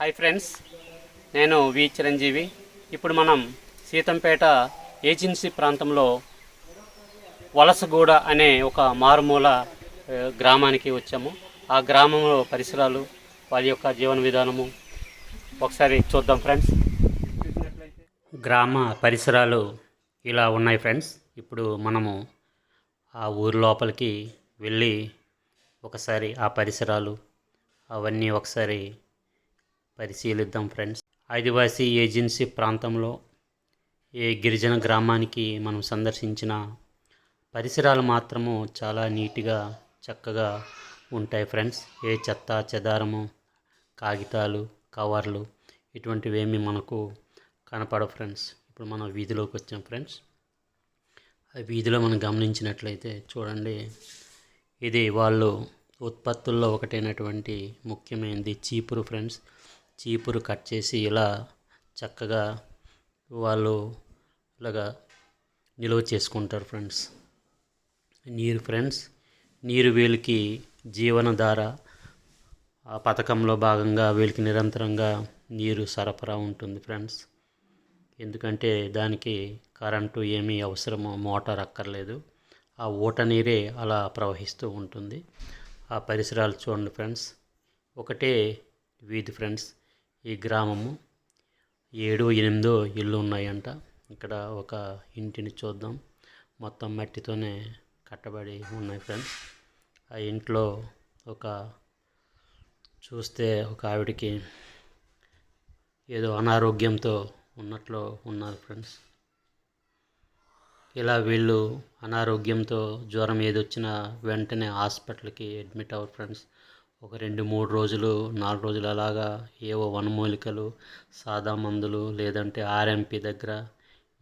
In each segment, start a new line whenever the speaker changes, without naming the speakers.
Hi friends నేను వి చిరంజీవి. ఇప్పుడు మనం సీతంపేట ఏజెన్సీ ప్రాంతంలో వలసగూడ అనే ఒక మారుమూల గ్రామానికి వచ్చాము. ఆ గ్రామంలో పరిసరాలు వారి యొక్క జీవన విధానము. ఒకసారి చూద్దాం ఫ్రెండ్స్ గ్రామ పరిసరాలు ఇలా ఉన్నాయి ఫ్రెండ్స్ ఇప్పుడు మనము ఆ ఊరి లోపలికి వెళ్ళి ఒకసారి ఆ పరిసరాలు అవన్నీ ఒకసారి పరిశీలిద్దాం ఫ్రెండ్స్. ఆదివాసీ ఏజెన్సీ ప్రాంతంలో ఏ గిరిజన గ్రామానికి మనం సందర్శించిన పరిసరాలు మాత్రము చాలా నీట్గా చక్కగా ఉంటాయి ఫ్రెండ్స్. ఏ చెత్త చెదారము కాగితాలు కవర్లు ఇటువంటివేమీ మనకు కనపడవు ఫ్రెండ్స్. ఇప్పుడు మనం వీధిలోకి వచ్చాం ఫ్రెండ్స్. ఆ వీధిలో మనం గమనించినట్లయితే చూడండి ఇది వాళ్ళు ఉత్పత్తుల్లో ఒకటైనటువంటి ముఖ్యమైనది చీపురు ఫ్రెండ్స్. చీపురు కట్ చేసి ఇలా చక్కగా వాళ్ళు ఇలాగా నిల్వ చేసుకుంటారు ఫ్రెండ్స్. నీరు ఫ్రెండ్స్ నీరు వీళ్ళకి జీవనధార. ఆ పథకంలో భాగంగా వీళ్ళకి నిరంతరంగా నీరు సరఫరా ఉంటుంది ఫ్రెండ్స్. ఎందుకంటే దానికి కరెంటు ఏమీ అవసరమో మోటార్ అక్కర్లేదు. ఆ ఊట నీరే అలా ప్రవహిస్తూ ఉంటుంది. ఆ పరిసరాలు చూడండి ఫ్రెండ్స్. ఒకటే వీధి ఫ్రెండ్స్. ఈ గ్రామము ఏడు ఎనిమిదో ఇల్లు ఉన్నాయంట. ఇక్కడ ఒక ఇంటిని చూద్దాం. మొత్తం మట్టితోనే కట్టబడి ఉన్నాయి ఫ్రెండ్స్. ఆ ఇంట్లో ఒక చూస్తే ఒక ఆవిడకి ఏదో అనారోగ్యంతో ఉన్నట్లు ఉన్నారు ఫ్రెండ్స్. ఇలా వీళ్ళు అనారోగ్యంతో జ్వరం ఏదొచ్చినా వెంటనే హాస్పిటల్కి అడ్మిట్ అవ్వరు ఫ్రెండ్స్. ఒక రెండు మూడు రోజులు నాలుగు రోజులు అలాగా ఏవో వనమూలికలు సాదా మందులు లేదంటే ఆర్ఎంపీ దగ్గర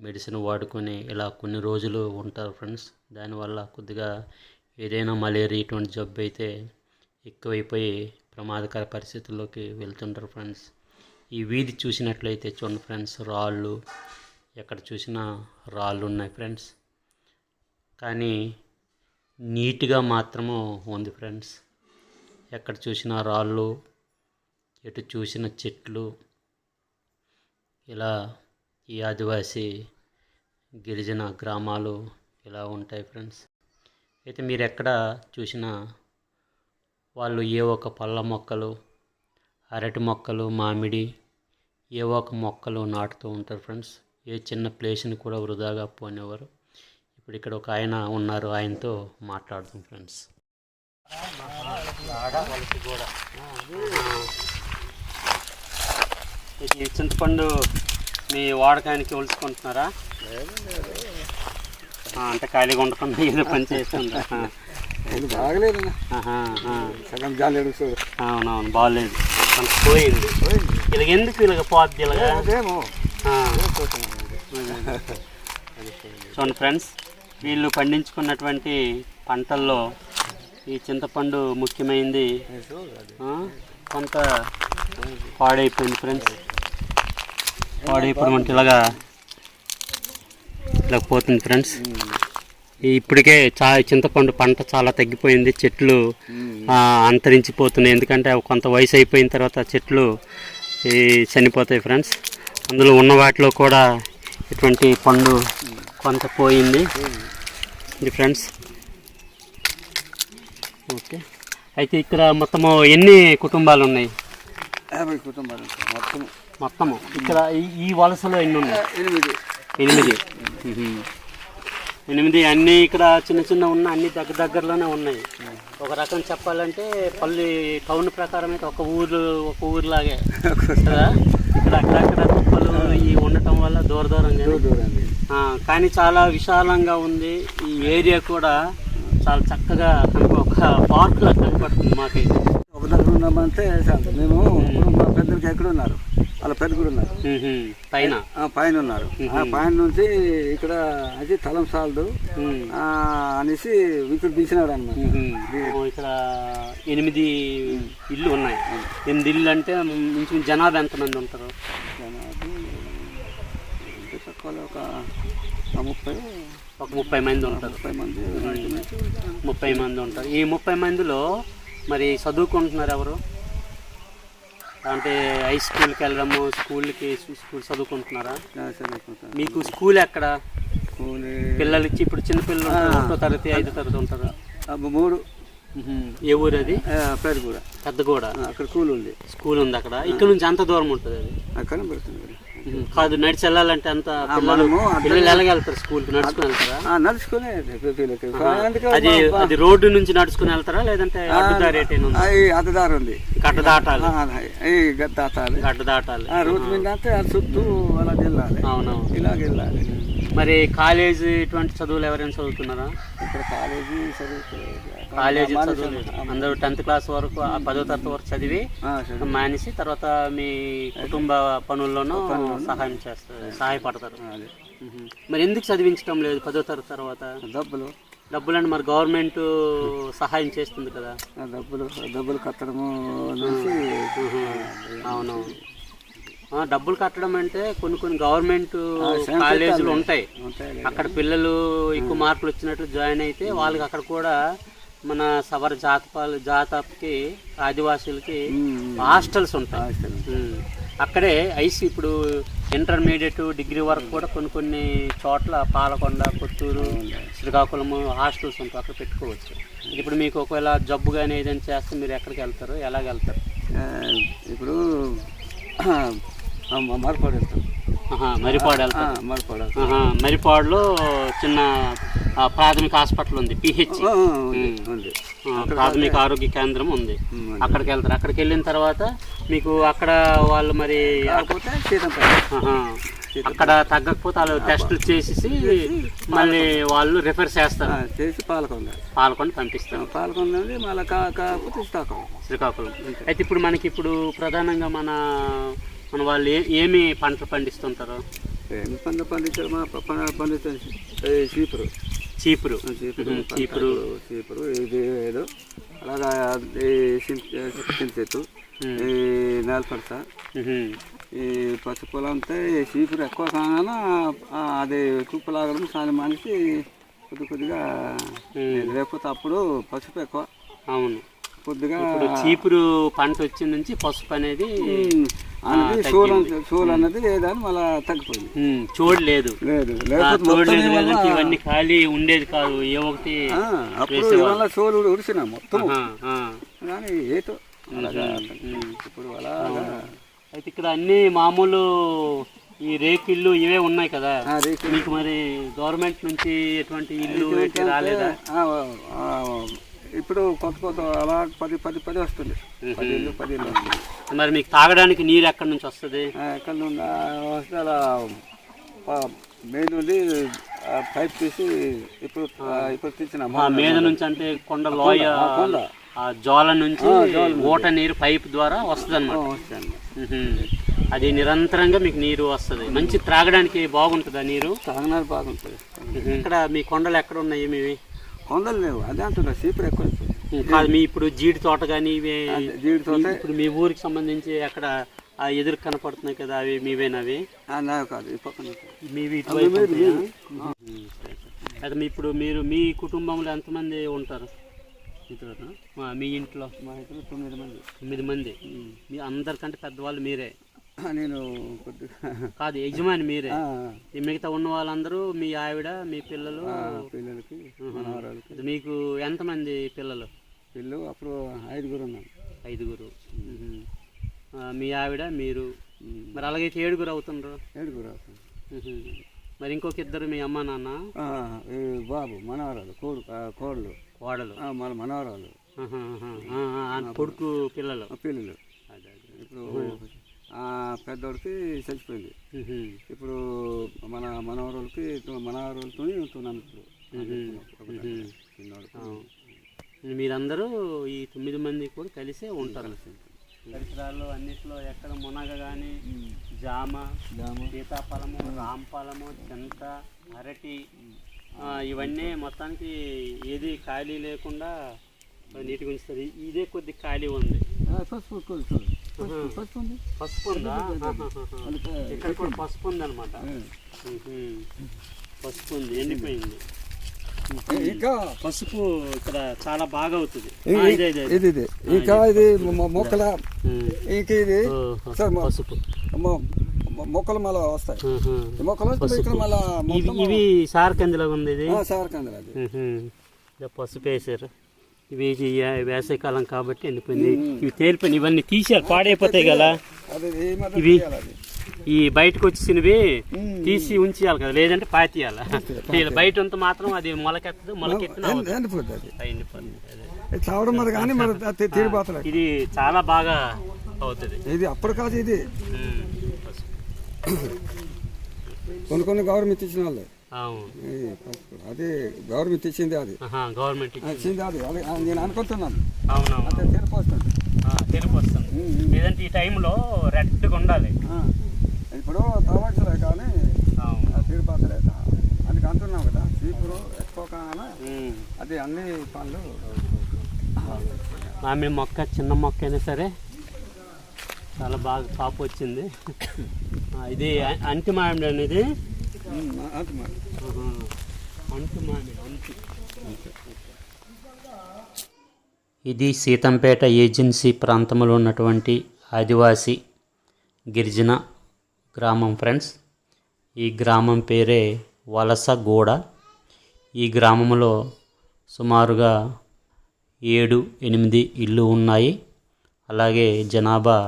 మెడిసిన్ వాడుకొని ఇలా కొన్ని రోజులు ఉంటారు ఫ్రెండ్స్. దానివల్ల కొద్దిగా ఏదైనా మలేరియా ఇటువంటి జబ్బు అయితే ఎక్కువైపోయి ప్రమాదకర పరిస్థితుల్లోకి వెళ్తుంటారు ఫ్రెండ్స్. ఈ వీధి చూసినట్లయితే చూడండి ఫ్రెండ్స్ రాళ్ళు ఎక్కడ చూసినా రాళ్ళు ఉన్నాయి ఫ్రెండ్స్. కానీ నీట్గా మాత్రము ఉంది ఫ్రెండ్స్. ఎక్కడ చూసినా రాళ్ళు ఎటు చూసిన చెట్లు. ఇలా ఈ ఆదివాసీ గిరిజన గ్రామాలు ఇలా ఉంటాయి ఫ్రెండ్స్. అయితే మీరు ఎక్కడ చూసినా వాళ్ళు ఏ ఒక పళ్ళ మొక్కలు అరటి మొక్కలు మామిడి ఏ ఒక మొక్కలు నాటుతూ ఉంటారు ఫ్రెండ్స్. ఏ చిన్న ప్లేస్ని కూడా వృధాగా పోనేవారు ఇప్పుడు ఇక్కడ ఒక ఆయన ఉన్నారు ఆయనతో మాట్లాడుతాం ఫ్రెండ్స్. ఈ చింతపండు మీ వాడకానికి ఒలుచుకుంటున్నారా? అంటే ఖాళీగా ఉండకుండా ఏదో పని చేస్తుందా
ఇది బాగలేదు. సగం ఎడుస్తుంది
అవునవును బాగాలేదు. మనకు పోయింది. ఇలాగ ఎందుకు ఇలాగ పోద్ది ఇలాగా. చూడండి ఫ్రెండ్స్ వీళ్ళు పండించుకున్నటువంటి పంటల్లో ఈ చింతపండు ముఖ్యమైనది కొంత పాడైపోయింది ఫ్రెండ్స్. పాడైపోవడం అంటే ఇలాగా ఇలా పోతుంది ఫ్రెండ్స్. ఇప్పటికే చా చింతపండు పంట చాలా తగ్గిపోయింది. చెట్లు అంతరించిపోతున్నాయి. ఎందుకంటే అవి కొంత వయసు అయిపోయిన తర్వాత చెట్లు ఈ చనిపోతాయి ఫ్రెండ్స్. అందులో ఉన్న వాటిలో కూడా ఇటువంటి పండు కొంత పోయింది. ఫ్రెండ్స్. ఓకే. అయితే ఇక్కడ మొత్తము ఎన్ని కుటుంబాలు ఉన్నాయి
యాభై కుటుంబాలు మొత్తం
మొత్తము. ఇక్కడ ఈ- ఈ వలసలో ఎన్ని ఉన్నాయి?
ఎనిమిది.
ఎనిమిది. ఎనిమిది అన్నీ ఇక్కడ చిన్న చిన్న ఉన్న అన్ని దగ్గర దగ్గరలోనే ఉన్నాయి. ఒక రకం చెప్పాలంటే పల్లి టౌన్ ప్రకారం అయితే ఒక ఊరు ఒక ఊరులాగే. కదా? ఇక్కడ అక్కడక్కడ కుప్పలు ఈ ఉండటం వల్ల దూర దూరంగా ఆ, కానీ చాలా విశాలంగా ఉంది. ఈ ఏరియా కూడా చాలా చక్కగా ఒక పార్క్ కనపడుతుంది మాకైతే.
ఒక దగ్గర ఉన్నామంటే మేము మా పెద్దలకి ఎక్కడ ఉన్నారు? వాళ్ళ పెద్ద కూడా ఉన్నారు.
పైన?
పైన ఉన్నారు. ఆ పైన నుంచి ఇక్కడ అది తలం సాలదు. అనేసి ఇక్కడ తీసినాడు అనమాట.
ఇక్కడ ఎనిమిది ఇల్లు ఉన్నాయి. ఎనిమిది ఇల్లు అంటే ఇంచు జనాభా ఎంతమంది ఉంటారు?
తక్కువ ఒక ముప్పై
ఒక ముప్పై మంది ఉంటారు.
ముప్పై మంది.
ముప్పై మంది ఉంటారు. ఈ ముప్పై మందిలో మరి చదువుకుంటున్నారు ఎవరు? అంటే హై స్కూల్కి వెళ్ళడము స్కూల్కి స్కూల్ చదువుకుంటున్నారా? మీకు స్కూల్ ఎక్కడ?
కూలి
పిల్లలకి ఇప్పుడు చిన్న పిల్లలు ఒకటో తరగతి ఐదో తరగతి ఉంటారు?
మూడు.
ఏ ఊరు అది? పెద్దగూడ.
ఆ, అక్కడ కూలి ఉంది
స్కూల్ ఉంది అక్కడ. ఇక్కడ నుంచి అంత దూరం ఉంటుంది అది?
అక్కడ పెడుతుంది
మ్మ్. కాదు నడిచి వెళ్ళాలంటే అంత
మనము
పిల్లలు ఎలాగెళ్తారు స్కూల్కి? నడుచుకుని వెళ్తారా?
నడుచుకునే
అది అది రోడ్డు నుంచి నడుచుకుని వెళ్తారా? లేదంటే అడ్డుదారి ఏటైనా ఉందా? గడ్డ దాటాలి
గద్ద దాటాలి
గడ్డ దాటాలి
ఆ రూట్ మీద అంటే ఆ చుట్టూ అలా వెళ్ళాలి
అవునవును.
ఇలాగ వెళ్ళాలి
మరి కాలేజ్ ఇటువంటి చదువులు ఎవరైనా చదువుతున్నారా?
ఇక్కడ కాలేజీ చదువుతూ
కాలేజీ చదువులేదు అందరూ టెన్త్ క్లాస్ వరకు పదో తరగతి వరకు చదివి
చదువు.
మానేసి తర్వాత మీ కుటుంబ పనుల్లోనూ సహాయం చేస్తారు సహాయపడతారు. మరి ఎందుకు చదివించడం లేదు పదో తరగతి తర్వాత?
డబ్బులు.
డబ్బులంటే మరి గవర్నమెంట్ సహాయం చేస్తుంది కదా.
డబ్బులు. డబ్బులు కట్టడము
అవునవును. డబ్బులు కట్టడం అంటే కొన్ని కొన్ని గవర్నమెంట్ కాలేజీలు ఉంటాయి. అక్కడ పిల్లలు ఎక్కువ మార్కులు వచ్చినట్లు జాయిన్ అయితే వాళ్ళకి అక్కడ కూడా మన సవర జాతపాలు జాతకి ఆదివాసీలకి హాస్టల్స్ ఉంటాయి. అక్కడే ఐసి ఇప్పుడు ఇంటర్మీడియట్ డిగ్రీ వరకు కూడా కొన్ని కొన్ని చోట్ల పాలకొండ కొత్తూరు శ్రీకాకుళము హాస్టల్స్ ఉంటాయి. అక్కడ పెట్టుకోవచ్చు. ఇప్పుడు మీకు ఒకవేళ జబ్బు కానీ ఏదైనా చేస్తే మీరు ఎక్కడికి వెళ్తారు? ఎలాగ వెళ్తారు?
ఆ, ఇప్పుడు మరపాడు వెళ్తాం.
మరిపాడు మరిపాడులో చిన్న ప్రాథమిక హాస్పిటల్ ఉంది పిహెచ్
ఉంది,
ప్రాథమిక ఆరోగ్య కేంద్రం ఉంది. అక్కడికి వెళ్తారు అక్కడికి వెళ్ళిన తర్వాత మీకు అక్కడ వాళ్ళు మరి అక్కడ తగ్గకపోతే వాళ్ళు టెస్టులు చేసేసి మళ్ళీ వాళ్ళు రిఫర్ చేస్తారు.
చేసి పాలకొండ.
పాల్గొని పంపిస్తారు.
పాలకొండ మళ్ళీ శ్రీకాకుళం.
శ్రీకాకుళం. అయితే ఇప్పుడు మనకి ఇప్పుడు ప్రధానంగా మన మన వాళ్ళు ఏ ఏమి పంటలు పండిస్తుంటారు?
ఏమి పండు పండించారు మా ప- ప- పండిస్తాను చీపురు.
చీపురు.
చీపురు.
చీపురు.
చీపురు ఇది ఏదో. అలాగా ఈ
ఉమ్.
ఈ నేలపడత. ఈ పచ్చి పొలం అంతా చీపురు ఎక్కువ కాగాన అది కుప్పలాగడం సాయం మనిషి కొద్ది కొద్దిగా లేకపోతే అప్పుడు పసుపు ఎక్కువ.
అవును.
కొద్దిగా
చీపురు పంట వచ్చిన నుంచి పసుపు అనేది
అన్నది మళ్ళీ తగ్గిపోయింది.
చూడలేదు
లేదు. లేకపోతే
ఇవన్నీ ఖాళీ ఉండేది కాదు. ఏ ఒకటి
ఆ, అప్పుడు ఇవాళ సోలు ఉడిసిన మొత్తం. కానీ ఏతో. ఇప్పుడు
అయితే ఇక్కడ అన్ని మామూలు ఈ రేకిళ్ళు ఇవే ఉన్నాయి కదా. మీకు మరి గవర్నమెంట్ నుంచి ఎటువంటి ఇల్లు రాలేదా?
ఇప్పుడు కొత్త కొత్త అలా పది పది పది వస్తుంది. పది ఇల్లు పది ఇల్లు వస్తుంది
మరి మీకు తాగడానికి నీరు ఎక్కడి నుంచి వస్తుంది?
ఎక్కడ నుండి? వస్తే అలా మెయిన్ నుండి ఆ, పైప్ తీసి ఇప్పుడు ఇప్పుడు
ఆ మీద నుంచి అంటే కొండ లోయ
కొండ.
ఆ జోల నుంచి ఊట నీరు పైప్ ద్వారా వస్తుంది అనమాట
వస్తుంది
అది నిరంతరంగా మీకు నీరు వస్తుంది. మంచి త్రాగడానికి బాగుంటుందా నీరు?
తాగనాలు బాగుంటుంది.
ఇక్కడ మీ కొండలు ఎక్కడ ఉన్నాయి మీవి?
కొండలు లేవు. అదే అంటున్నా చీపురు ఎక్కువ.
కాదు మీ ఇప్పుడు జీడి తోట కానీ ఇవే
జీడి తోట.
ఇప్పుడు మీ ఊరికి సంబంధించి అక్కడ ఆ ఎదురు కనపడుతున్నాయి కదా అవి మీవేనవి
నావి కాదు ఈ పక్కన
మీవి. అయితే మీ ఇప్పుడు మీరు మీ కుటుంబంలో ఎంతమంది ఉంటారు? మా మీ ఇంట్లో?
మా ఇద్దరు తొమ్మిది మంది.
తొమ్మిది మంది. మీ అందరికంటే పెద్దవాళ్ళు మీరే.
నేను
కాదు యజమాని మీరే. ఈ మిగతా ఉన్న వాళ్ళందరూ మీ ఆవిడ మీ పిల్లలు?
పిల్లలకి మనవరాలకి.
మీకు ఎంతమంది పిల్లలు?
పిల్లలు అప్పుడు ఐదుగురు ఉన్నాం.
ఐదుగురు. మీ ఆవిడ మీరు? మరి అలాగైతే ఏడుగురు అవుతుండ్రు?
ఏడుగురు అవుతాం.
ఉహు. మరి ఇంకొక ఇద్దరు మీ అమ్మ నాన్న?
బాబు మనవరాలు కోడు కోడలు.
కోడలు.
మన మనవరాలు.
కొడుకు పిల్లలు.
పిల్లలు. ఇప్పుడు పెద్దోడికి చచ్చిపోయింది. ఇప్పుడు మన మనవరాలకి మనవరాలతో ఉంటున్నాను ఇప్పుడు. చిన్నోడు.
మీరందరూ ఈ తొమ్మిది మంది కూడా కలిసే ఉంటారు. పరిసరాల్లో అన్నిట్లో ఎక్కడ మునగ కానీ జామ సీతాఫలము రాంఫలము చింత అరటి ఇవన్నీ మొత్తానికి ఏది ఖాళీ లేకుండా నీటిగా ఉంచుతుంది ఇదే కొద్ది ఖాళీ ఉంది.
పసుపు. ఉంది?
ఇక్కడ కూడా పసుపు. ఉంది అనమాట
ఆ,
పసుపు ఉంది ఎండిపోయింది.
ఇంకా
పసుపు ఇక్కడ చాలా బాగా అవుతుంది. ఇదే, ఇదే, ఇదే.
ఇది ఇది. ఇంకా ఇది మొక్కల. ఇంక ఇది సార్
పసుపు.
మొక్కలు మళ్ళీ వస్తాయి. మొక్కలు ఇక్కడ మళ్ళీ
ఇవి ఇవి సారకందిలో ఉంది ఇది? ఉహు. ఇదో పసుపు వేసారు. ఇవి వేసవికాలం కాబట్టి ఎండిపోయింది. ఇవి తేలిపోయినాయి ఇవన్నీ తీసారు పాడైపోతాయి కదా. ఇవి. ఈ బయటకు వచ్చినవి. తీసి ఉంచేయాలి కదా. లేదంటే పాతేయాలి బయట ఉంటే మాత్రం అది మొలకెత్తదు మొలకెత్తిన.
ఇది
చాలా బాగా అవుతుంది.
ఇది అప్పుడు కాదు ఇది. కొన్ని కొన్ని గవర్నమెంట్ ఇచ్చిన వాళ్ళు. అది గవర్నమెంట్ ఇచ్చింది అది.
గవర్నమెంట్
ఇచ్చింది. అది. నేను అనుకుంటున్నాను.
అవునవును. తెలుపు వస్తుంది
ఉమ్, ఉమ్.
లేదంటే ఈ టైంలో రెడ్గా ఉండాలి.
ఇప్పుడు తావచ్చులే కానీ తీరిపోతలేదు అందుకు అంటున్నాం కదా చీపురు ఎక్కువ కానీ. అది అన్ని పనులు
మామిడి మొక్క చిన్న మొక్క అయినా సరే చాలా బాగా కాపు వచ్చింది. ఇది అ- అంటి మామిడి. అంటు మామిడి అంటు. ఇది సీతంపేట ఏజెన్సీ ప్రాంతంలో ఉన్నటువంటి ఆదివాసీ గిరిజన గ్రామం ఫ్రెండ్స్. ఈ గ్రామం పేరే వలసగూడ ఈ గ్రామంలో సుమారుగా ఏడు ఎనిమిది ఇల్లు ఉన్నాయి. అలాగే జనాభా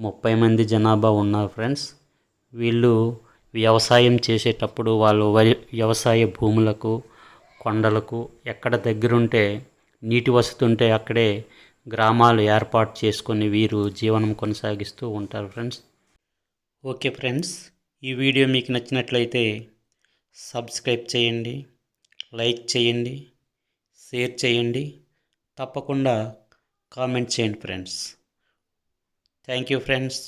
ముప్పై మంది జనాభా ఉన్నారు ఫ్రెండ్స్. వీళ్ళు వ్యవసాయం చేసేటప్పుడు వాళ్ళు వరి వ్యవసాయ భూములకు కొండలకు ఎక్కడ దగ్గరుంటే నీటి వసతి ఉంటే అక్కడే గ్రామాలు ఏర్పాటు చేసుకొని వీరు జీవనం కొనసాగిస్తూ ఉంటారు ఫ్రెండ్స్. ఓకే ఫ్రెండ్స్ ఈ వీడియో మీకు నచ్చినట్లయితే సబ్స్క్రైబ్ చేయండి లైక్ చేయండి షేర్ చేయండి తప్పకుండా కామెంట్ చేయండి ఫ్రెండ్స్. Thank you friends.